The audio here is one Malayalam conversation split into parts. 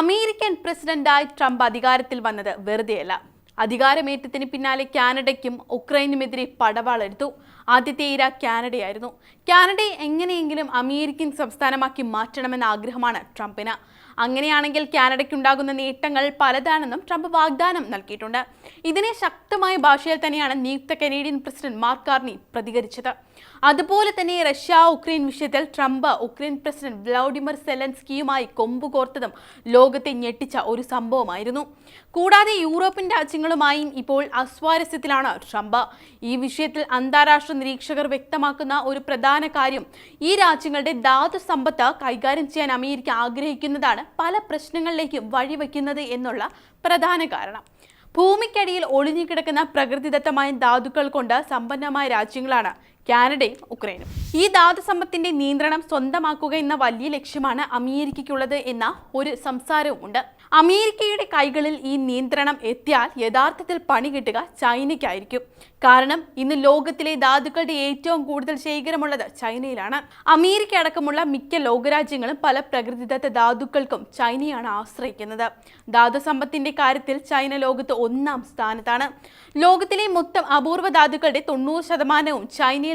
അമേരിക്കൻ പ്രസിഡന്റായി ട്രംപ് അധികാരത്തിൽ വന്നത് വെറുതെയല്ല. അധികാരമേറ്റത്തിന് പിന്നാലെ കാനഡയ്ക്കും ഉക്രൈനുമെതിരെ പടവാളെടുത്തു ആദ്യത്തെ ഇര കാനഡയായിരുന്നു. കാനഡയെ എങ്ങനെയെങ്കിലും അമേരിക്കൻ സംസ്ഥാനമാക്കി മാറ്റണമെന്ന ആഗ്രഹമാണ് ട്രംപിന്. അങ്ങനെയാണെങ്കിൽ കാനഡയ്ക്കുണ്ടാകുന്ന നേട്ടങ്ങൾ പലതാണെന്നും ട്രംപ് വാഗ്ദാനം നൽകിയിട്ടുണ്ട്. ഇതിനെ ശക്തമായ ഭാഷയിൽ തന്നെയാണ് നിയുക്ത കനേഡിയൻ പ്രസിഡന്റ് മാർക്ക് കാർണി പ്രതികരിച്ചത്. അതുപോലെ തന്നെ റഷ്യ ഉക്രൈൻ വിഷയത്തിൽ ട്രംപ് ഉക്രൈൻ പ്രസിഡന്റ് വ്ളാഡിമിർ സെലൻസ്കിയുമായി കൊമ്പുകോർത്തതും ലോകത്തെ ഞെട്ടിച്ച ഒരു സംഭവമായിരുന്നു. കൂടാതെ യൂറോപ്യൻ രാജ്യങ്ങളുമായും ഇപ്പോൾ അസ്വാരസ്യത്തിലാണ് ട്രംപ്. ഈ വിഷയത്തിൽ അന്താരാഷ്ട്ര നിരീക്ഷകർ വ്യക്തമാക്കുന്ന ഒരു പ്രധാന കാര്യം ഈ രാജ്യങ്ങളുടെ ധാതു സമ്പത്ത് കൈകാര്യം ചെയ്യാൻ അമേരിക്ക ആഗ്രഹിക്കുന്നതാണ് പല പ്രശ്നങ്ങളിലേക്കും വഴിവെക്കുന്നത് എന്നുള്ള പ്രധാന കാരണം. ഭൂമിക്കടിയിൽ ഒളിഞ്ഞുകിടക്കുന്ന പ്രകൃതിദത്തമായ ധാതുക്കൾ കൊണ്ട് സമ്പന്നമായ രാജ്യങ്ങളാണ് കാനഡയും ഉക്രൈനും. ഈ ദാതസമ്പത്തിന്റെ നിയന്ത്രണം സ്വന്തമാക്കുക എന്ന വലിയ ലക്ഷ്യമാണ് അമേരിക്കയ്ക്കുള്ളത് എന്ന ഒരു സംസാരവും ഉണ്ട് അമേരിക്കയുടെ കൈകളിൽ ഈ നിയന്ത്രണം എത്തിയാൽ യഥാർത്ഥത്തിൽ പണി കിട്ടുക ചൈനയ്ക്കായിരിക്കും. കാരണം ഇന്ന് ലോകത്തിലെ ധാതുക്കളുടെ ഏറ്റവും കൂടുതൽ ശേഖരമുള്ളത് ചൈനയിലാണ്. അമേരിക്ക അടക്കമുള്ള മിക്ക ലോകരാജ്യങ്ങളും പല പ്രകൃതിദത്ത ധാതുക്കൾക്കും ചൈനയാണ് ആശ്രയിക്കുന്നത്. ധാതു സമ്പത്തിന്റെ കാര്യത്തിൽ ചൈന ലോകത്ത് ഒന്നാം സ്ഥാനത്താണ്. ലോകത്തിലെ മൊത്തം അപൂർവ ധാതുക്കളുടെ തൊണ്ണൂറ് ശതമാനവും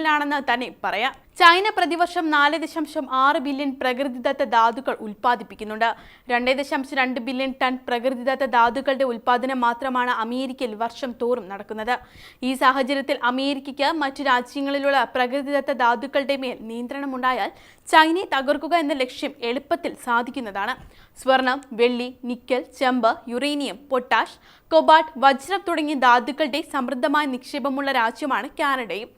ചൈനയിലാണെന്ന് തന്നെ പറയാം. ചൈന പ്രതിവർഷം നാല് ദശാംശം ആറ് ബില്യൺ പ്രകൃതിദത്ത ധാതുക്കൾ ഉൽപ്പാദിപ്പിക്കുന്നുണ്ട്. രണ്ട് ദശാംശം രണ്ട് ബില്യൺ ടൺ പ്രകൃതിദത്ത ധാതുക്കളുടെ ഉൽപ്പാദനം മാത്രമാണ് അമേരിക്കയിൽ വർഷം തോറും നടക്കുന്നത്. ഈ സാഹചര്യത്തിൽ അമേരിക്കയ്ക്ക് മറ്റു രാജ്യങ്ങളിലുള്ള പ്രകൃതിദത്ത ധാതുക്കളുടെ മേൽ നിയന്ത്രണമുണ്ടായാൽ ചൈനയെ തകർക്കുക എന്ന ലക്ഷ്യം എളുപ്പത്തിൽ സാധിക്കുന്നതാണ്. സ്വർണം വെള്ളി നിക്കൽ ചെമ്പ് യുറേനിയം പൊട്ടാഷ് കൊബാട്ട് വജ്രം തുടങ്ങിയ ധാതുക്കളുടെ സമൃദ്ധമായ നിക്ഷേപമുള്ള രാജ്യമാണ് കാനഡയും.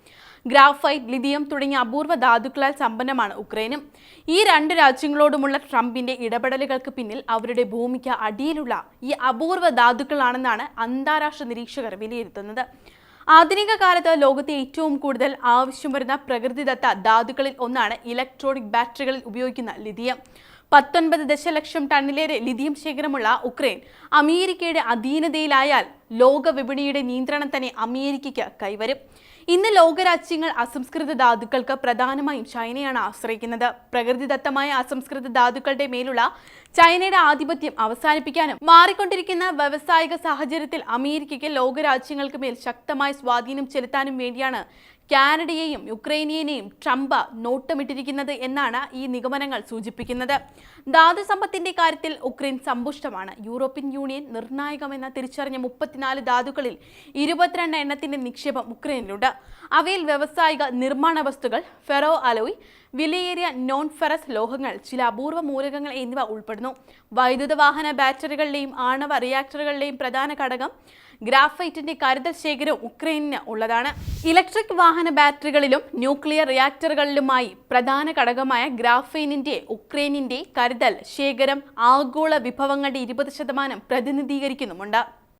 ഗ്രാഫൈറ്റ് ലിഥിയം തുടങ്ങിയ അപൂർവ ധാതുക്കളാൽ സമ്പന്നമാണ് ഉക്രൈനും. ഈ രണ്ട് രാജ്യങ്ങളോടുമുള്ള ട്രംപിന്റെ ഇടപെടലുകൾക്ക് പിന്നിൽ അവരുടെ ഭൂമിക്ക് അടിയിലുള്ള ഈ അപൂർവ ധാതുക്കളാണെന്നാണ് അന്താരാഷ്ട്ര നിരീക്ഷകർ വിലയിരുത്തുന്നത്. ആധുനിക കാലത്ത് ലോകത്തെ ഏറ്റവും കൂടുതൽ ആവശ്യം വരുന്ന പ്രകൃതിദത്ത ധാതുക്കളിൽ ഒന്നാണ് ഇലക്ട്രോണിക് ബാറ്ററികളിൽ ഉപയോഗിക്കുന്ന ലിഥിയം. പത്തൊൻപത് ദശലക്ഷം ടണ്ണിലേറെ ലിഥിയം ശേഖരമുള്ള ഉക്രൈൻ അമേരിക്കയുടെ അധീനതയിലായാൽ ലോക വിപണിയുടെ നിയന്ത്രണം തന്നെ അമേരിക്കയ്ക്ക് കൈവരും. ഇന്ന് ലോകരാജ്യങ്ങൾ അസംസ്കൃത ധാതുക്കൾക്ക് പ്രധാനമായും ചൈനയാണ് ആശ്രയിക്കുന്നത്. പ്രകൃതിദത്തമായ അസംസ്കൃത ധാതുക്കളുടെ മേലുള്ള ചൈനയുടെ ആധിപത്യം അവസാനിപ്പിക്കാനും മാറിക്കൊണ്ടിരിക്കുന്ന വ്യവസായിക സാഹചര്യത്തിൽ അമേരിക്കയ്ക്ക് ലോകരാജ്യങ്ങൾക്ക് മേൽ ശക്തമായ സ്വാധീനം ചെലുത്താനും വേണ്ടിയാണ് കാനഡയെയും യുക്രൈനിയനെയും ട്രംപ് നോട്ടമിട്ടിരിക്കുന്നത് എന്നാണ് ഈ നിഗമനങ്ങൾ സൂചിപ്പിക്കുന്നത്. ധാതു സമ്പത്തിന്റെ കാര്യത്തിൽ ഉക്രൈൻ സമ്പുഷ്ടമാണ്. യൂറോപ്യൻ യൂണിയൻ നിർണായകമെന്ന് തിരിച്ചറിഞ്ഞ മുപ്പത്തിനാല് ധാതുക്കളിൽ ഇരുപത്തിരണ്ട് എണ്ണത്തിന്റെ നിക്ഷേപം ഉക്രൈനിലുണ്ട്. അവയിൽ വ്യവസായിക നിർമ്മാണ വസ്തുക്കൾ ഫെറോ അലോയ് വിലയേറിയ നോൺ ഫെറസ് ലോഹങ്ങൾ ചില അപൂർവ മൂലകങ്ങൾ എന്നിവ ഉൾപ്പെടുന്നു. വൈദ്യുത വാഹന ബാറ്ററികളുടെയും ആണവ റിയാക്ടറുകളുടെയും പ്രധാന ഘടകം ഗ്രാഫൈറ്റിന്റെ കരുതൽ ശേഖരം ഉക്രൈനിന് ഉള്ളതാണ്. ഇലക്ട്രിക് വാഹന ബാറ്ററികളിലും ന്യൂക്ലിയർ റിയാക്ടറുകളിലുമായി പ്രധാന ഘടകമായ ഗ്രാഫൈനിന്റെ ഉക്രൈനിന്റെ കരുതൽ ശേഖരം ആഗോള വിഭവങ്ങളുടെ ഇരുപത് ശതമാനം പ്രതിനിധീകരിക്കുന്നുമുണ്ട്.